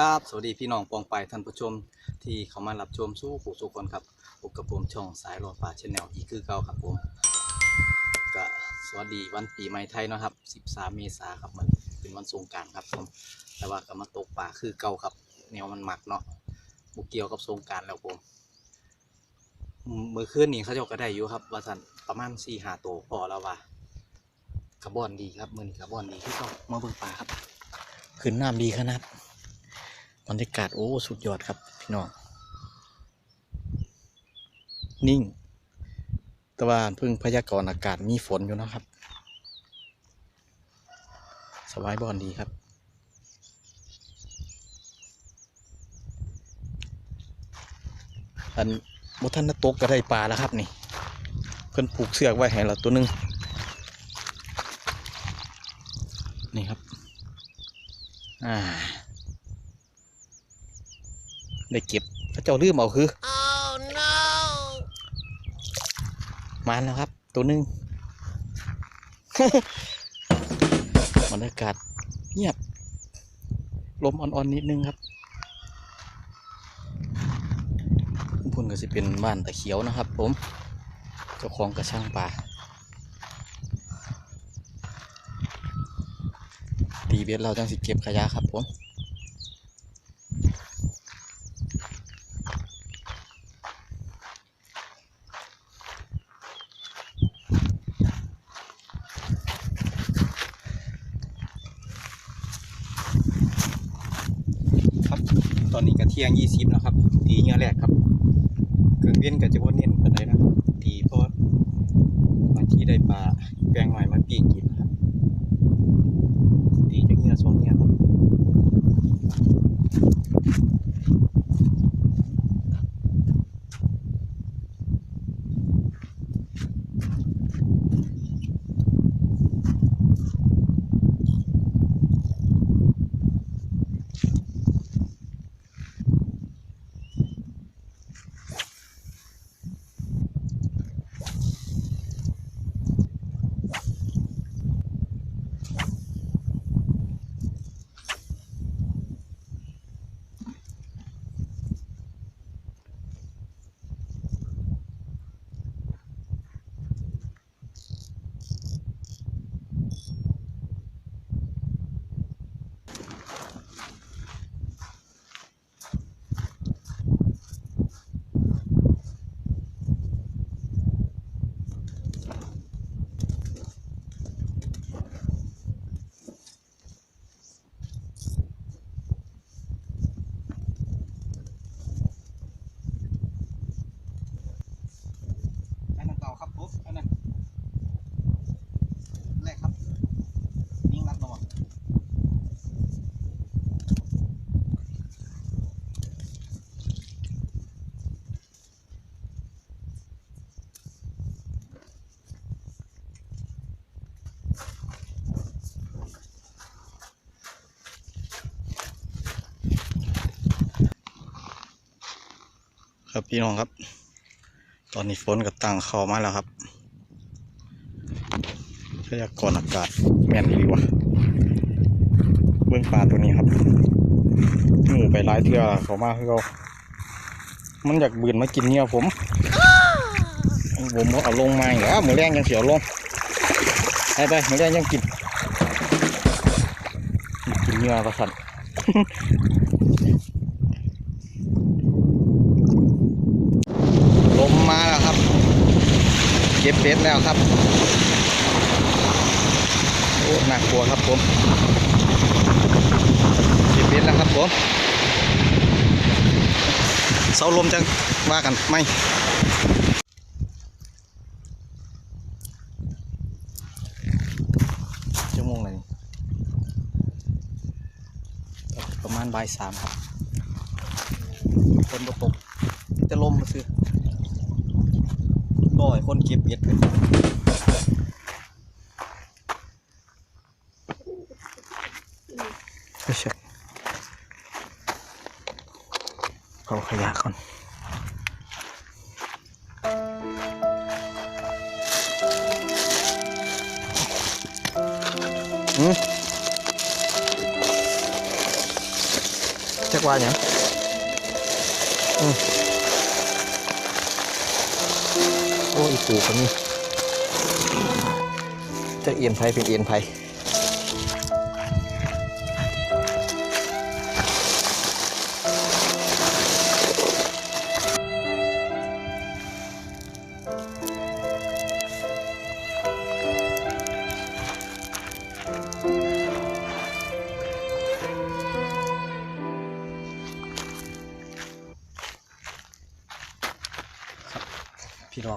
ครับ สวัสดีพี่น้องปองไปท่านผู้ชมที่เข้ามารับชมสู้ผู้สุคนครับพบกับผมช่องสายรอดป่าชแนลอีกคือเก่าครับผมก็สวัสดีวันปีใหม่ไทยเนาะครับ 13 เมษาครับมันเป็นวันสงการครับผมแต่ว่าก็มาตกป่าคือเก่าครับแนวมันหมักเนาะบุกเกี่ยวกับสงการแล้วผมอืมมื่อคืนนี้เขาเจ้าก็ได้อยู่ครับว่าสันประมาณ4ี่หาตัวพอแล้วว่ากระบอนดีครับมือนี้กระบอนดีที่เขามาเบิ่งปลาครับ ขึ้นน้ำดีขนาด รรยากาศโอ้สุดยอดครับพี่น้องนิ่งแต่ว่าเพิ่งพยากรณ์อากาศมีฝนอยู่นะครับ สบายบอนดีครับ อันบุท่านนตกก็ได้ปลาแล้วครับนี่ เพิ่นผูกเสือกไว้ให้เราตัวหนึง นี่ครับ อ่า ได้เก็บพระเจ้าลืมเอาคือ Oh no! มาแล้วครับ ตัวหนึ่งบรรยากาศเงียบ ลมอ่อนๆนิดนึงครับพุ่นก็สิเป็นบ้านตะเขียวนะครับ ผม เจ้าของกระช่างป่า ตีเบ็ดเราจังสิเก็บขยะครับผม ครับ ตอนนี้ก็ เที่ยงยี่สิบนะครับ ตีเงี้ยแรกครับเครื่องเวียนกับจะว่เน้นปันใดนะครับ ตีเพราะบางทีได้ปลาแปลงใหม่มาปีกกินนะครับ ตีจะเงี้ยสองเงี้ยครับ อันนั้นเก่าครับปุ๊บอันนั้นแรกครับ นิ่งรับระวังครับ พี่น้องครับ ตอนนี้ฝนก็ตั้งเข้ามาแล้วครับพยากรณ์อากาศแม่นดีวะเบื้องปลาตัวนี้ครับหมูไปหลายเทื่อเขามาคือเขามันอยากบืนมากินเนี่ยผมผมเอาลงมาอีกแล้วมือแรงยังเสียวลงไปไปมือแรงยังกินกินเนื้อประสัน ลมมาแล้วครับ เก็บเป็ดแล้วครับโอ้น่ากลัวครับผมเก็บเป็ดแล้วครับผมเสาลมจังว่ากันไหมชั่วโมงไหนประมาณบ่ายสามครับฝนตกจะลมมาซื้อ คนเก็บเบ็ดเลยไม่ใช่เอาขยะก่อนอืมกว่าเนี่ยอืม อีปูคนนี้จะเอียนไผเป็นเอียนไผ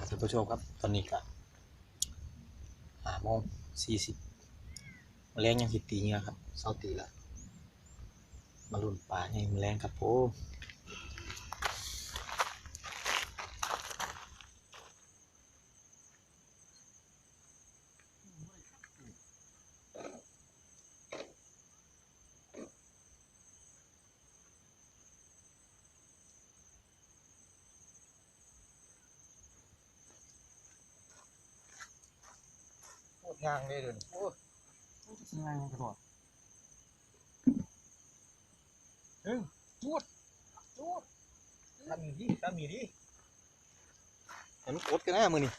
ท่านผู้ชมครับ ตอนนี้ก็หาโมงสี่สิบแรงยังสิตีเงี้ยครับเศร้าตีละมาลุ่นป่าให้มันแรงครับผม โคตรงางเลยเดินโอ้งางกระโดดเฮ้ยจูดจูดทำมีดิทำมีดิเห็นมันกดกันแน่มือนี่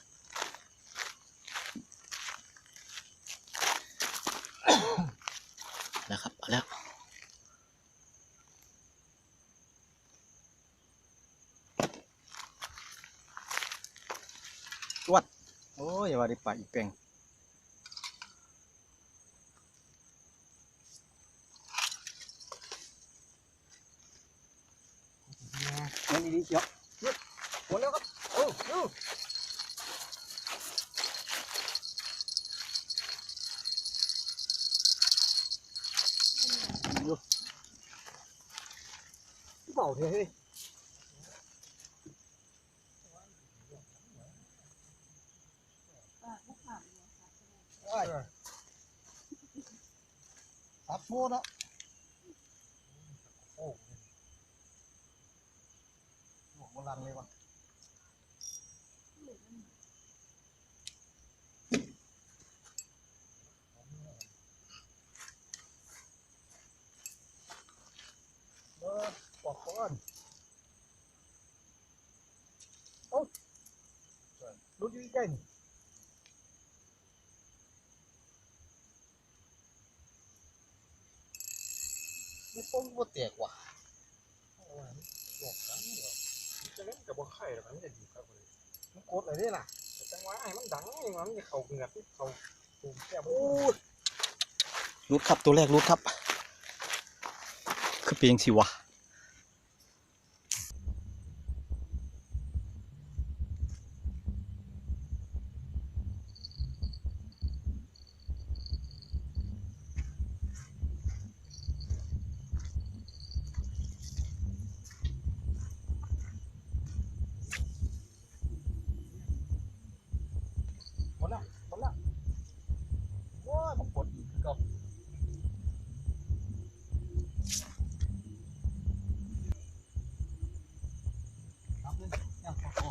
นะครับเอาแล้วจวดโอ้ยอย่าว่าได้ปลาอีกแปลงมันดีๆเชียวหยุดหมดแล้วครับโอ้โอ้เบาเท่เฮ้ยอัด โฟนอะโอ้โหโบราณเลยว่ะเออบอกก่อนโอ้รู้อยู่ใกล้นี่ ไม่ป้องว่าแตกว่ะบอกกันเหรอจะเล่นกับบ่ไข่หรอกมันจะดีครับเลยมันกดอะไรนี่ล่ะแต่จังหวะไอ้มันดังนี่มันจะเข่าเหงือกเข่าตูมแก้มโอ้ยรุดครับตัวแรกรุดครับ คือเปียงสิวะหมดละหมดละว้าผมกดอีกคือเก่าครับเลยยังพอพอ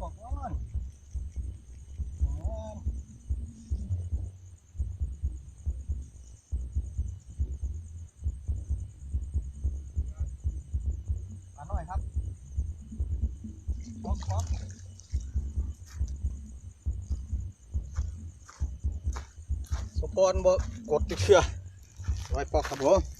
มาตกก่อนมาหน่อยครับปอกปอกสปอนบ่กดติเชื่อไว้ปอกครับผม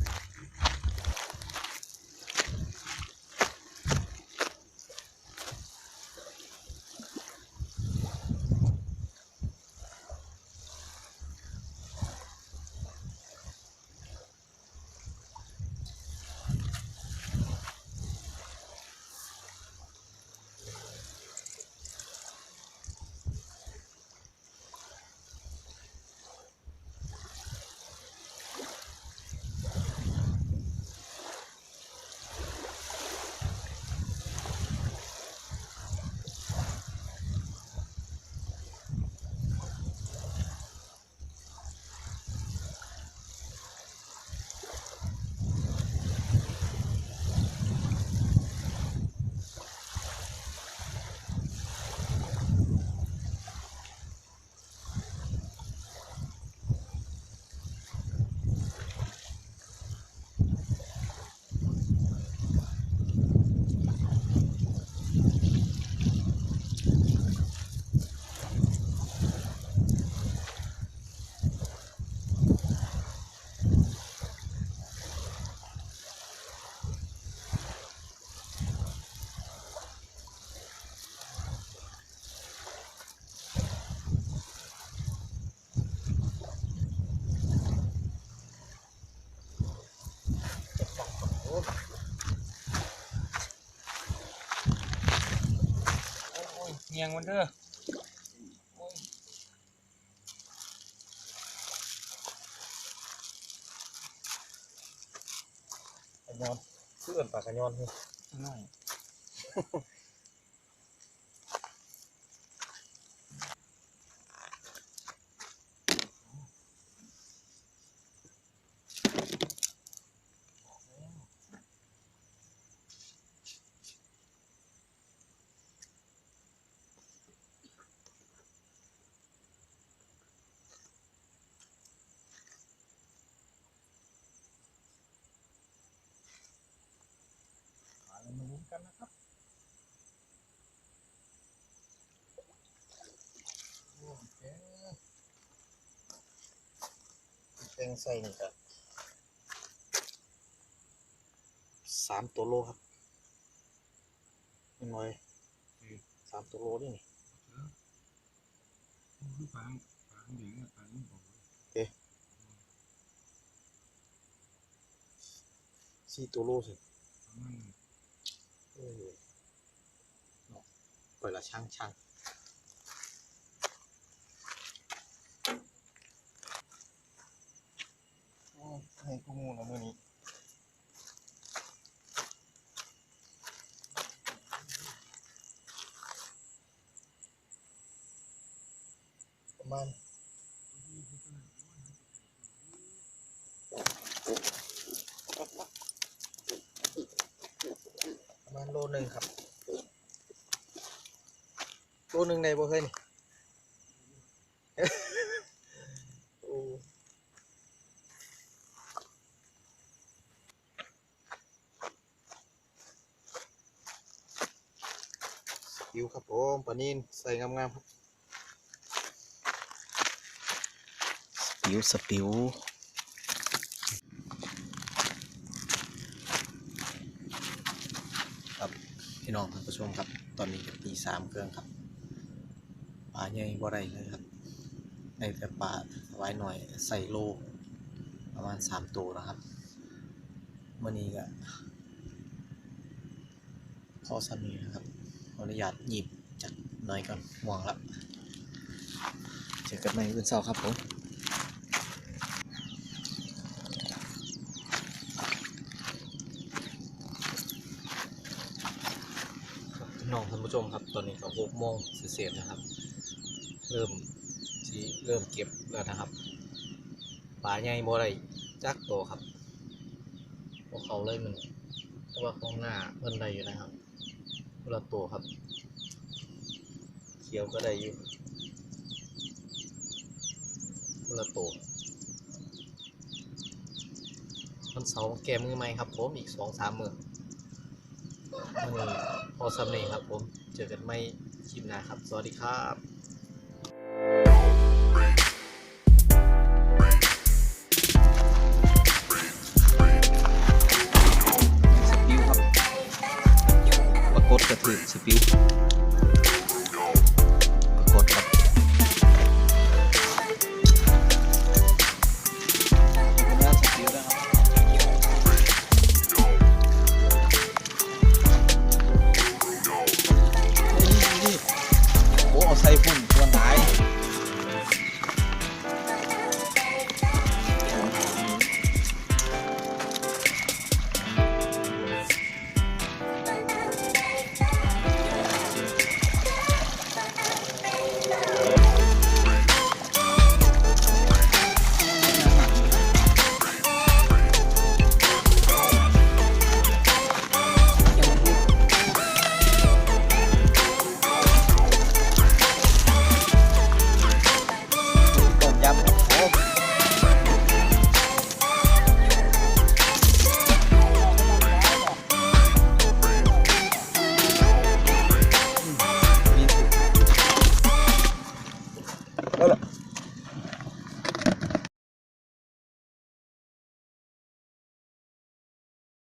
งียงมันเด้อโอ้ยกระยอนเพื่อนปากกระยอนเฮ้ยน้อย มาแล้วมาลุ้น กันนะครับโอเคแตงใส่นี่ครับสามตัวโลครับนิดหน่อยสามตัวโลนี่นี่คือฟางฟางเหลืองอะฟางนี่บอกสี่ตัวโลสิประมาณ เปล่อยละช่างช่างให้กูงูนะมือนี้ประมาณ ประ มาณโลหนึ่งครับ โลหนึ่งในบ่เคยนี่โอ้ยิวครับผมปลานินใส่งามๆครับปิวสปิวครับ พี่น้องท่านผู้ชมครับ ตอนนี้ตีสามเครื่องครับปลาใหญ่บ่ได้เลยครับในแต่ปลาไว้หน่อยใส่โลประมาณสามตัวนะครับมื่อนี้ก็พอสามีนะครับขออนุญาตหยิบจากหน้อยก่อนห่วงละเจอกันใหม่วันเสาร์ครับผม พี่ น้องท่านผู้ชมครับ ตอนนี้ก็หกโมงเศษนะครับ เริ่มสิเริ่มเก็บแล้วนะครับปลาใหญ่บ่ได้จักโตวครับพวกเขาเลยมันแต่ว่าข้างหน้าเพิ่นได้อยู่นะครับคนละตัวครับเขียวก็ได้อยู่คนละตัววันเสาร์แกมือใหม่ครับผมอีกสองสามมือ วันนี้พอสำเนีครับผมเจอกันไม่คลิปหน้าครับ สวัสดีครับสปิวครับปรากฏกระถือสปิว